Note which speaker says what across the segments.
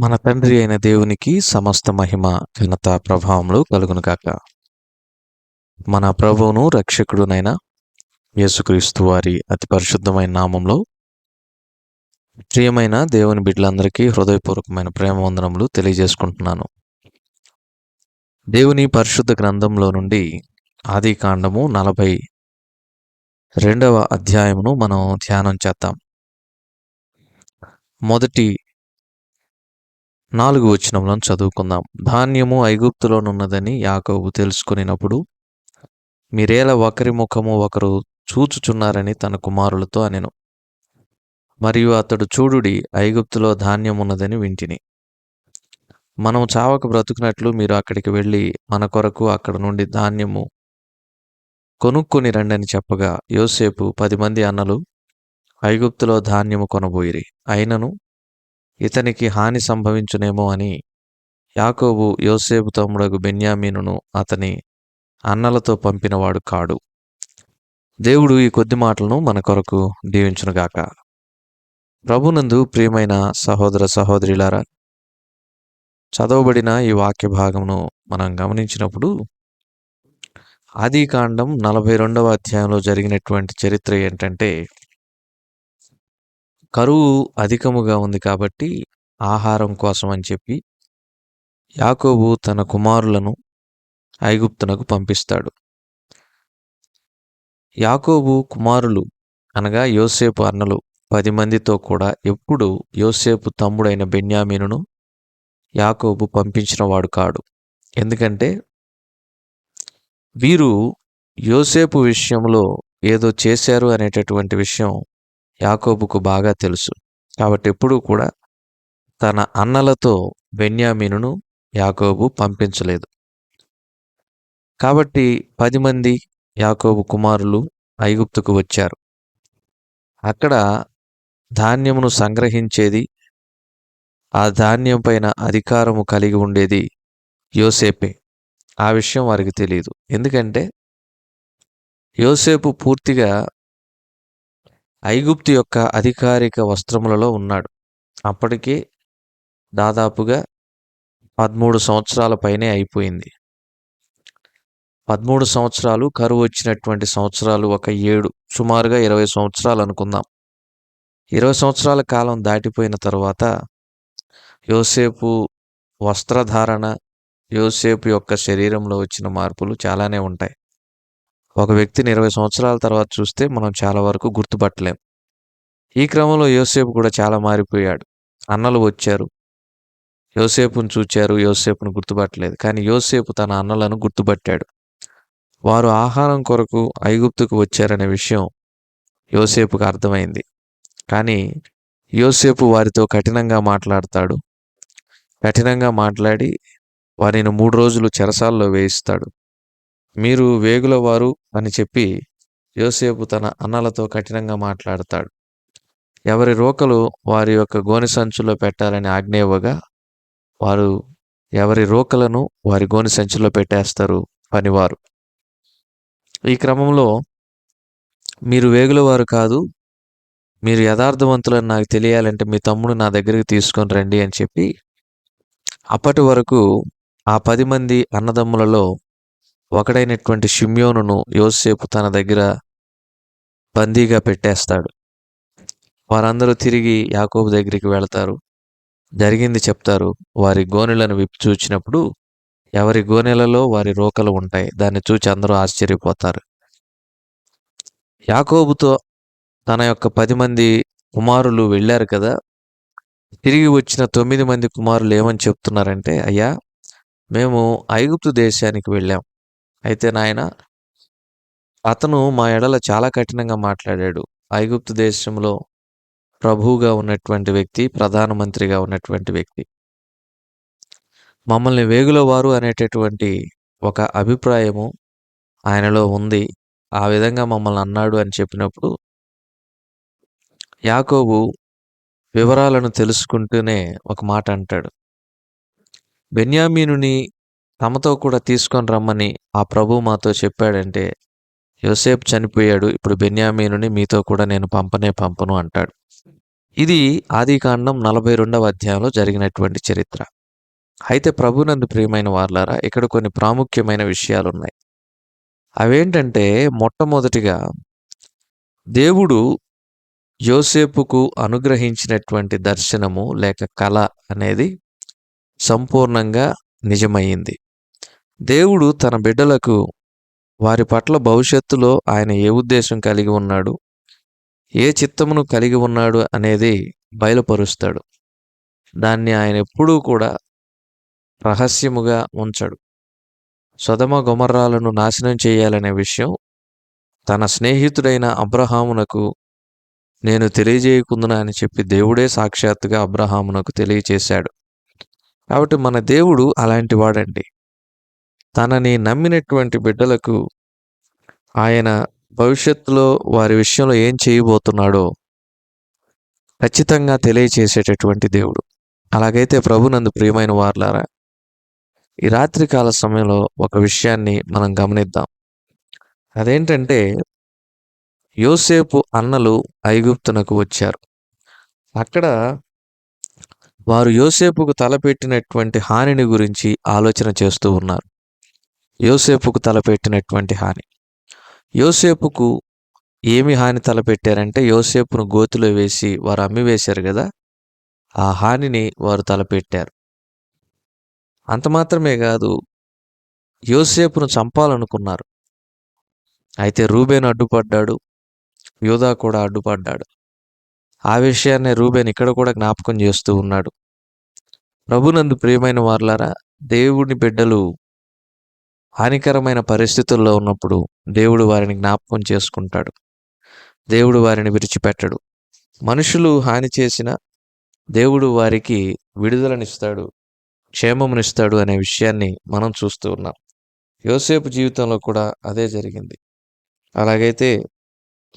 Speaker 1: మన తండ్రి అయిన దేవునికి సమస్త మహిమ ఘనత ప్రభావములు కలుగును కాక మన ప్రభువును రక్షకుడునైన యేసుక్రీస్తు వారి అతి పరిశుద్ధమైన నామంలో ప్రియమైన దేవుని బిడ్డలందరికీ హృదయపూర్వకమైన ప్రేమ వందనములు తెలియజేసుకుంటున్నాను. దేవుని పరిశుద్ధ గ్రంథంలో నుండి ఆది కాండము నలభై రెండవ అధ్యాయమును మనం ధ్యానం చేద్దాం. మొదటి నాలుగు వచనంలో చదువుకుందాం. ధాన్యము ఐగుప్తులోనున్నదని యాకోబు తెలుసుకునినప్పుడు మీరేల ఒకరి ముఖము ఒకరు చూచుచున్నారని తన కుమారులతో అనెను. మరియు అతడు చూడుడి ఐగుప్తులో ధాన్యం ఉన్నదని వింటిని. మనం చావక బ్రతుకున్నట్లు మీరు అక్కడికి వెళ్ళి మన కొరకు అక్కడ నుండి ధాన్యము కొనుక్కొని రండని చెప్పగా యోసేపు పది మంది అన్నలు ఐగుప్తులో ధాన్యము కొనబోయిరి. అయినను ఇతనికి హాని సంభవించునేమో అని యాకోబు యోసేపు తమ్ముడగు బెన్యామీనును అతని అన్నలతో పంపినవాడు కాడు. దేవుడు ఈ కొద్ది మాటలను మన కొరకు దీవించునుగాక. ప్రభునందు ప్రియమైన సహోదర సహోదరిలారా చదవబడిన ఈ వాక్య భాగమును మనం గమనించినప్పుడు ఆది కాండం నలభై రెండవ అధ్యాయంలో జరిగినటువంటి చరిత్ర ఏంటంటే కరువు అధికముగా ఉంది కాబట్టి ఆహారం కోసం అని చెప్పి యాకోబు తన కుమారులను ఐగుప్తునకు పంపిస్తాడు. యాకోబు కుమారులు అనగా యోసేపు అన్నలు పది మందితో కూడా ఎప్పుడు యోసేపు తమ్ముడైన బెన్యామీనును యాకోబు పంపించినవాడు కాడు. ఎందుకంటే వీరు యోసేపు విషయంలో ఏదో చేశారు అనేటటువంటి విషయం యాకోబుకు బాగా తెలుసు. కాబట్టి ఎప్పుడూ కూడా తన అన్నలతో బెన్యామీనును యాకోబు పంపించలేదు. కాబట్టి పది మంది యాకోబు కుమారులు ఐగుప్తుకు వచ్చారు. అక్కడ ధాన్యమును సంగ్రహించేది ఆ ధాన్యం పైన అధికారము కలిగి ఉండేది యోసేపే. ఆ విషయం వారికి తెలియదు ఎందుకంటే యోసేపు పూర్తిగా ఐగుప్తు యొక్క అధికారిక వస్త్రములలో ఉన్నాడు. అప్పటికే దాదాపుగా పదమూడు సంవత్సరాల పైనే అయిపోయింది. పదమూడు సంవత్సరాలు కరువు వచ్చినటువంటి సంవత్సరాలు ఒక ఏడు సుమారుగా ఇరవై సంవత్సరాలు అనుకుందాం. ఇరవై సంవత్సరాల కాలం దాటిపోయిన తర్వాత యోసేపు వస్త్రధారణ యోసేపు యొక్క శరీరంలో వచ్చిన మార్పులు చాలానే ఉంటాయి. ఒక వ్యక్తిని ఇరవై సంవత్సరాల తర్వాత చూస్తే మనం చాలా వరకు గుర్తుపట్టలేం. ఈ క్రమంలో యోసేపు కూడా చాలా మారిపోయాడు. అన్నలు వచ్చారు. యోసేపును చూచారు. యోసేపును గుర్తుపట్టలేదు. కానీ యోసేపు తన అన్నలను గుర్తుపట్టాడు. వారు ఆహారం కొరకు ఐగుప్తుకు వచ్చారనే విషయం యోసేపుకు అర్థమైంది. కానీ యోసేపు వారితో కఠినంగా మాట్లాడతాడు. కఠినంగా మాట్లాడి వారిని మూడు రోజులు చెరసాల్లో వేయిస్తాడు. మీరు వేగులవారు అని చెప్పి యోసేపు తన అన్నలతో కఠినంగా మాట్లాడతాడు. ఎవరి రోకలు వారి యొక్క గోని సంచులో పెట్టాలని ఆజ్ఞ ఇవ్వగా వారు ఎవరి రోకలను వారి గోనె సంచిలో పెట్టేస్తారు పనివారు. ఈ క్రమంలో మీరు వేగుల వారు కాదు మీరు యథార్థవంతులని నాకు తెలియాలంటే మీ తమ్ముడు నా దగ్గరికి తీసుకొని రండి అని చెప్పి అప్పటి వరకు ఆ పది మంది అన్నదమ్ములలో ఒకడైనటువంటి షిమ్యోనును యోసేపు తన దగ్గర బందీగా పెట్టేస్తాడు. వారందరూ తిరిగి యాకోబు దగ్గరికి వెళతారు. జరిగింది చెప్తారు వారి గోనెలను విప్పి చూచినప్పుడు ఎవరి గోనెలలో వారి రోకలు ఉంటాయి దాన్ని చూచి అందరూ ఆశ్చర్యపోతారు. యాకోబుతో తన యొక్క పది మంది కుమారులు వెళ్ళారు కదా తిరిగి వచ్చిన తొమ్మిది మంది కుమారులు ఏమని చెప్తున్నారంటే అయ్యా మేము ఐగుప్తు దేశానికి వెళ్ళాం. అయితే నాయన అతను మా ఎడల చాలా కఠినంగా మాట్లాడాడు. ఐగుప్తు దేశంలో ప్రభువుగా ఉన్నటువంటి వ్యక్తి ప్రధానమంత్రిగా ఉన్నటువంటి వ్యక్తి. మమ్మల్ని వేగుల వారు అనేటటువంటి ఒక అభిప్రాయము ఆయనలో ఉంది. ఆ విధంగా మమ్మల్ని అన్నాడు అని చెప్పినప్పుడు యాకోబు వివరాలను తెలుసుకుంటూనే ఒక మాట అంటాడు. బెన్యామీనుని తమతో కూడా తీసుకొని రమ్మని ఆ ప్రభు మాతో చెప్పాడంటే యోసేపు చనిపోయాడు ఇప్పుడు బెన్యామీనుని మీతో కూడా నేను పంపనే పంపను అంటాడు. ఇది ఆదికాండం నలభై రెండవ అధ్యాయంలో జరిగినటువంటి చరిత్ర. అయితే ప్రభునందు ప్రియమైన వార్లారా ఇక్కడ కొన్ని ప్రాముఖ్యమైన విషయాలు ఉన్నాయి అవేంటంటే మొట్టమొదటిగా దేవుడు యోసేపుకు అనుగ్రహించినటువంటి దర్శనము లేక కళ అనేది సంపూర్ణంగా నిజమయ్యింది. దేవుడు తన బిడ్డలకు వారి పట్ల భవిష్యత్తులో ఆయన ఏ ఉద్దేశం కలిగి ఉన్నాడు ఏ చిత్తమును కలిగి ఉన్నాడు అనేది బయలుపరుస్తాడు. దాన్ని ఆయన ఎప్పుడూ కూడా రహస్యముగా ఉంచడు. సొదమ గుమర్రాలను నాశనం చేయాలనే విషయం తన స్నేహితుడైన అబ్రహామునకు నేను తెలియజేయకుందునా అని చెప్పి దేవుడే సాక్షాత్తుగా అబ్రహామునకు తెలియచేశాడు. కాబట్టి మన దేవుడు అలాంటి వాడండి. తనని నమ్మినటువంటి బిడ్డలకు ఆయన భవిష్యత్తులో వారి విషయంలో ఏం చేయబోతున్నాడో ఖచ్చితంగా తెలియచేసేటటువంటి దేవుడు. అలాగైతే ప్రభునందు ప్రియమైన వార్లారా ఈ రాత్రికాల సమయంలో ఒక విషయాన్ని మనం గమనిద్దాం. అదేంటంటే యోసేపు అన్నలు ఐగుప్తునకు వచ్చారు. అక్కడ వారు యోసేపుకు తలపెట్టినటువంటి హానిని గురించి ఆలోచన చేస్తూ ఉన్నారు. యోసేపుకు తలపెట్టినటువంటి హాని. యోసేపుకు ఏమి హాని తలపెట్టారంటే యోసేపును గోతిలో వేసి వారు అమ్మి వేశారు కదా ఆ హానిని వారు తలపెట్టారు. అంత మాత్రమే కాదు యోసేపును చంపాలనుకున్నారు. అయితే రూబేన్ అడ్డుపడ్డాడు యోధా కూడా అడ్డుపడ్డాడు. ఆ విషయాన్ని రూబేన్ ఇక్కడ కూడా జ్ఞాపకం చేస్తూ ఉన్నాడు. ప్రభునందు ప్రియమైన వార్లారా దేవుని బిడ్డలు హానికరమైన పరిస్థితుల్లో ఉన్నప్పుడు దేవుడు వారిని జ్ఞాపకం చేసుకుంటాడు. దేవుడు వారిని విడిచిపెట్టడు. మనుషులు హాని చేసిన దేవుడు వారికి విడుదలనిస్తాడు క్షేమమునిస్తాడు అనే విషయాన్ని మనం చూస్తూ ఉన్నాం. యోసేపు జీవితంలో కూడా అదే జరిగింది. అలాగైతే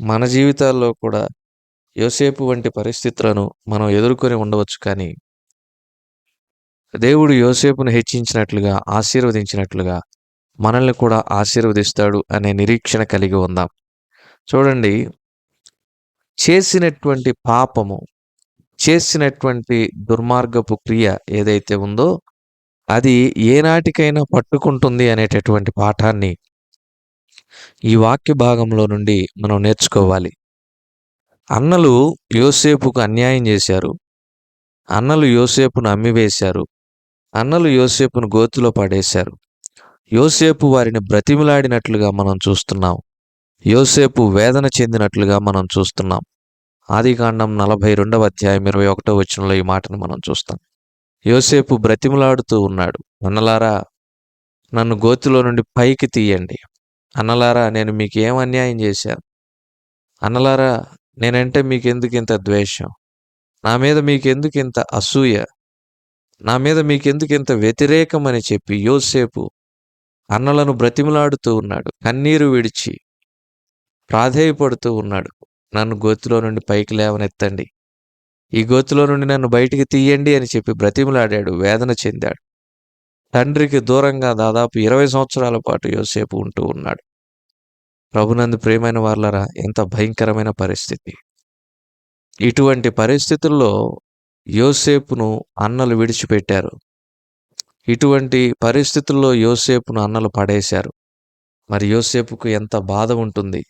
Speaker 1: మన జీవితాల్లో కూడా యోసేపు వంటి పరిస్థితులను మనం ఎదుర్కొని ఉండవచ్చు కానీ దేవుడు యోసేపును హెచ్చించినట్లుగా ఆశీర్వదించినట్లుగా మనల్ని కూడా ఆశీర్వదిస్తాడు అనే నిరీక్షణ కలిగి ఉందాం. చూడండి చేసినటువంటి పాపము చేసినటువంటి దుర్మార్గపు క్రియ ఏదైతే ఉందో అది ఏనాటికైనా పట్టుకుంటుంది అనేటటువంటి పాఠాన్ని ఈ వాక్య భాగంలో నుండి మనం నేర్చుకోవాలి. అన్నలు యోసేపుకు అన్యాయం చేశారు. అన్నలు యోసేపును అమ్మివేశారు. అన్నలు యోసేపును గోతిలో పడేశారు. యోసేపు వారిని బ్రతిమిలాడినట్లుగా మనం చూస్తున్నాం. యోసేపు వేదన చెందినట్లుగా మనం చూస్తున్నాం. ఆదికాండం నలభై రెండవ అధ్యాయం ఇరవై ఒకటో వచనంలో ఈ మాటను మనం చూస్తాం. యోసేపు బ్రతిమలాడుతూ ఉన్నాడు. అన్నలారా నన్ను గోతిలో నుండి పైకి తీయండి. అన్నలారా నేను మీకు ఏం అన్యాయం చేశాను? అన్నలారా నేనంటే మీకెందుకు ఇంత ద్వేషం? నా మీద మీకెందుకు ఇంత అసూయ? నా మీద మీకెందుకు ఇంత వ్యతిరేకం అని చెప్పి యోసేపు అన్నలను బ్రతిమలాడుతూ ఉన్నాడు. కన్నీరు విడిచి ప్రాధేయపడుతూ ఉన్నాడు. నన్ను గోతిలో నుండి పైకి లేవనెత్తండి. ఈ గోతిలో నుండి నన్ను బయటికి తీయండి అని చెప్పి బ్రతిమలాడాడు. వేదన చెందాడు. తండ్రికి దూరంగా దాదాపు ఇరవై సంవత్సరాల పాటు యోసేపు ఉంటూ ఉన్నాడు. ప్రభునందు ప్రేమైన వాళ్ళరా ఎంత భయంకరమైన పరిస్థితి. ఇటువంటి పరిస్థితుల్లో యోసేపును అన్నలు విడిచిపెట్టారు. ఇటువంటి పరిస్థితుల్లో యోసేపును అన్నలు పడేశారు. మరి యోసేపుకు ఎంత బాధ ఉంటుంది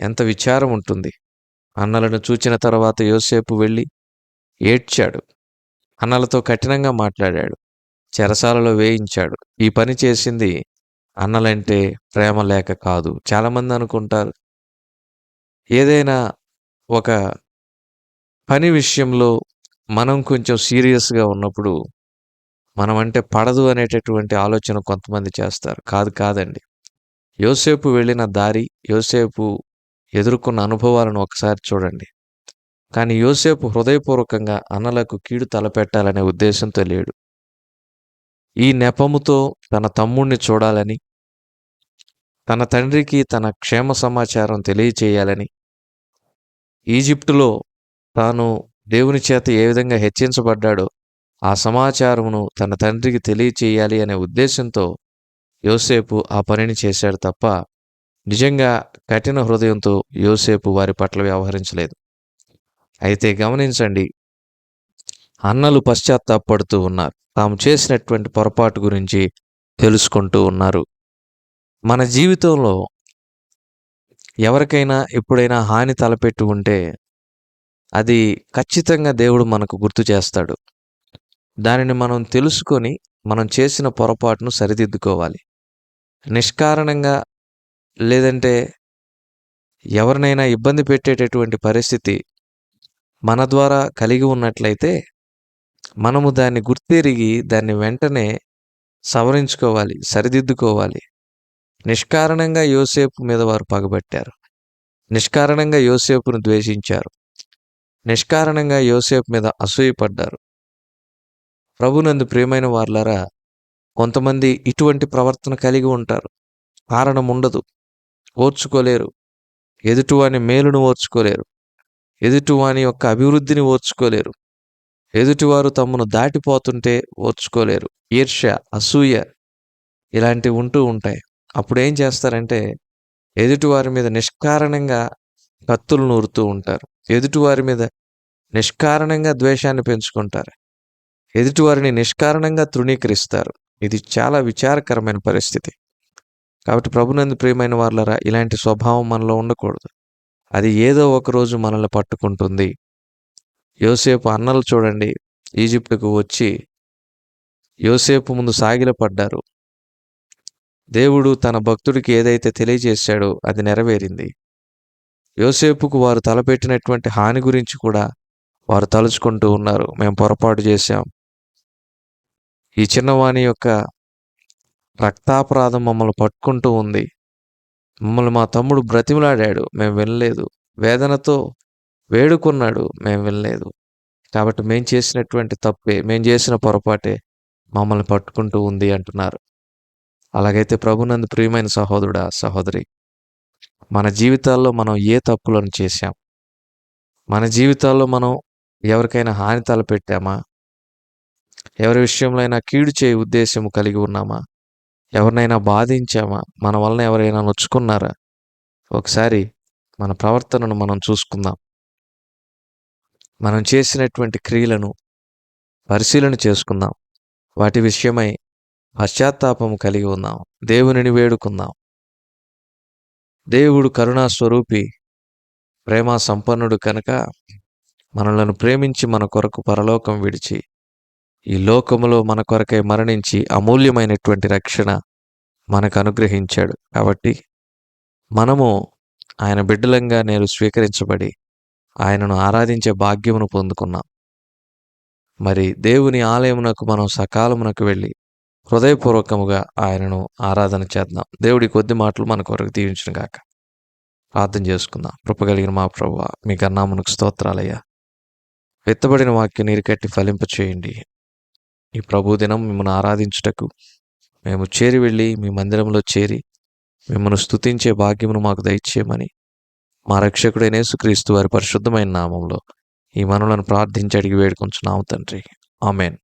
Speaker 1: ఎంత విచారం ఉంటుంది. అన్నలను చూచిన తర్వాత యోసేపు వెళ్ళి ఏడ్చాడు. అన్నలతో కఠినంగా మాట్లాడాడు. చెరసాలలో వేయించాడు. ఈ పని చేసింది అన్నలంటే ప్రేమ లేక కాదు. చాలామంది అనుకుంటారు ఏదైనా ఒక పని విషయంలో మనం కొంచెం సీరియస్గా ఉన్నప్పుడు మనం అంటే పడదు అనేటటువంటి ఆలోచన కొంతమంది చేస్తారు. కాదు కాదండి. యోసేపు వెళ్ళిన దారి యోసేపు ఎదుర్కొన్న అనుభవాలను ఒకసారి చూడండి. కానీ యోసేపు హృదయపూర్వకంగా అన్నలకు కీడు తలపెట్టాలనే ఉద్దేశంతో లేడు. ఈ నెపముతో తన తమ్ముణ్ణి చూడాలని తన తండ్రికి తన క్షేమ సమాచారం తెలియచేయాలని ఈజిప్టులో తాను దేవుని చేత ఏ విధంగా హెచ్చించబడ్డాడో ఆ సమాచారమును తన తండ్రికి తెలియచేయాలి అనే ఉద్దేశంతో యోసేపు ఆ పనిని చేశాడు తప్ప నిజంగా కఠిన హృదయంతో యోసేపు వారి పట్ల వ్యవహరించలేదు. అయితే గమనించండి అన్నలు పశ్చాత్తాపడుతూ ఉన్నారు. తాము చేసినటువంటి పొరపాటు గురించి తెలుసుకుంటూ ఉన్నారు. మన జీవితంలో ఎవరికైనా ఎప్పుడైనా హాని తలపెట్టి ఉంటే అది ఖచ్చితంగా దేవుడు మనకు గుర్తు చేస్తాడు. దానిని మనం తెలుసుకొని మనం చేసిన పొరపాటును సరిదిద్దుకోవాలి. నిష్కారణంగా లేదంటే ఎవరినైనా ఇబ్బంది పెట్టేటటువంటి పరిస్థితి మన ద్వారా కలిగి ఉన్నట్లయితే మనము దాన్ని గుర్తెరిగి దాన్ని వెంటనే సవరించుకోవాలి సరిదిద్దుకోవాలి. నిష్కారణంగా యోసేపు మీద వారు పగబట్టారు. నిష్కారణంగా యోసేపును ద్వేషించారు. నిష్కారణంగా యోసేపు మీద అసూయపడ్డారు. ప్రభునందు ప్రియమైన వార్లారా కొంతమంది ఇటువంటి ప్రవర్తన కలిగి ఉంటారు. కారణం ఉండదు. ఓర్చుకోలేరు. ఎదుటివాని మేలును ఓర్చుకోలేరు. ఎదుటివాని యొక్క అభివృద్ధిని ఓర్చుకోలేరు. ఎదుటివారు తమను దాటిపోతుంటే ఓర్చుకోలేరు. ఈర్ష్య అసూయ ఇలాంటివి ఉంటూ ఉంటాయి. అప్పుడు ఏం చేస్తారంటే ఎదుటివారి మీద నిష్కారణంగా కత్తులు నూరుతూ ఉంటారు. ఎదుటివారి మీద నిష్కారణంగా ద్వేషాన్ని పెంచుకుంటారు. ఎదుటివారిని నిష్కారణంగా తృణీకరిస్తారు. ఇది చాలా విచారకరమైన పరిస్థితి. కాబట్టి ప్రభునందు ప్రియమైన వాళ్ళరా ఇలాంటి స్వభావం మనలో ఉండకూడదు. అది ఏదో ఒక రోజు మనల్ని పట్టుకుంటుంది. యోసేపు అన్నలు చూడండి. ఈజిప్టుకు వచ్చి యోసేపు ముందు సాగిలపడ్డారు దేవుడు తన భక్తుడికి ఏదైతే తెలియజేశాడో అది నెరవేరింది. యోసేపుకు వారు తలపెట్టినటువంటి హాని గురించి కూడా వారు తలుచుకుంటూ ఉన్నారు. మేము పొరపాటు చేశాం. ఈ చిన్నవాణి యొక్క రక్తాపరాధం మమ్మల్ని పట్టుకుంటూ ఉంది. మమ్మల్ని మా తమ్ముడు బ్రతిమలాడాడు. మేము వినలేదు. వేదనతో వేడుకున్నాడు. మేము వినలేదు. కాబట్టి మేము చేసినటువంటి తప్పే మేము చేసిన పొరపాటే మమ్మల్ని పట్టుకుంటూ ఉంది అంటున్నారు. అలాగైతే ప్రభునందు ప్రియమైన సహోదరుడా సహోదరి మన జీవితాల్లో మనం ఏ తప్పులను చేశాం? మన జీవితాల్లో మనం ఎవరికైనా హాని తలపెట్టామా? ఎవరి విషయంలో అయినా కీడు చేయ ఉద్దేశం కలిగి ఉన్నామా? ఎవరినైనా బాధించామా? మన వలన ఎవరైనా నొచ్చుకున్నారా? ఒకసారి మన ప్రవర్తనను మనం చూసుకుందాం. మనం చేసినటువంటి క్రియలను పరిశీలన చేసుకుందాం. వాటి విషయమై పశ్చాత్తాపము కలిగి ఉందాం. దేవునిని వేడుకుందాం. దేవుడు కరుణా స్వరూపి ప్రేమ సంపన్నుడు కనుక మనలను ప్రేమించి మన కొరకు పరలోకం విడిచి ఈ లోకములో మన కొరకై మరణించి అమూల్యమైనటువంటి రక్షణ మనకు అనుగ్రహించాడు. కాబట్టి మనము ఆయన బిడ్డలంగా నేను స్వీకరించబడి ఆయనను ఆరాధించే భాగ్యమును పొందుకున్నాం. మరి దేవుని ఆలయమునకు మనం సకాలమునకు వెళ్ళి హృదయపూర్వకముగా ఆయనను ఆరాధన చేద్దాం. దేవుడి కొద్ది మాటలు మన కొరకు దీవించిన గాక. ప్రార్థన చేసుకుందాం. కృపగలిగిన మా ప్రభు మీ కన్నామునకు స్తోత్రాలయ్యా. వెత్తబడిన వాక్యం నీరు కట్టి ఫలింప చేయండి ఈ ప్రభు దినం మిమ్మల్ని ఆరాధించుటకు మేము చేరి వెళ్ళి మీ మందిరంలో చేరి మిమ్మల్ని స్థుతించే భాగ్యమును మాకు దయచేయమని మా రక్షకుడైన యేసుక్రీస్తు వారి పరిశుద్ధమైన నామంలో ఈ మనులను ప్రార్థించి అడిగి వేడుకొంచున్నాము తండ్రి. ఆమెన్.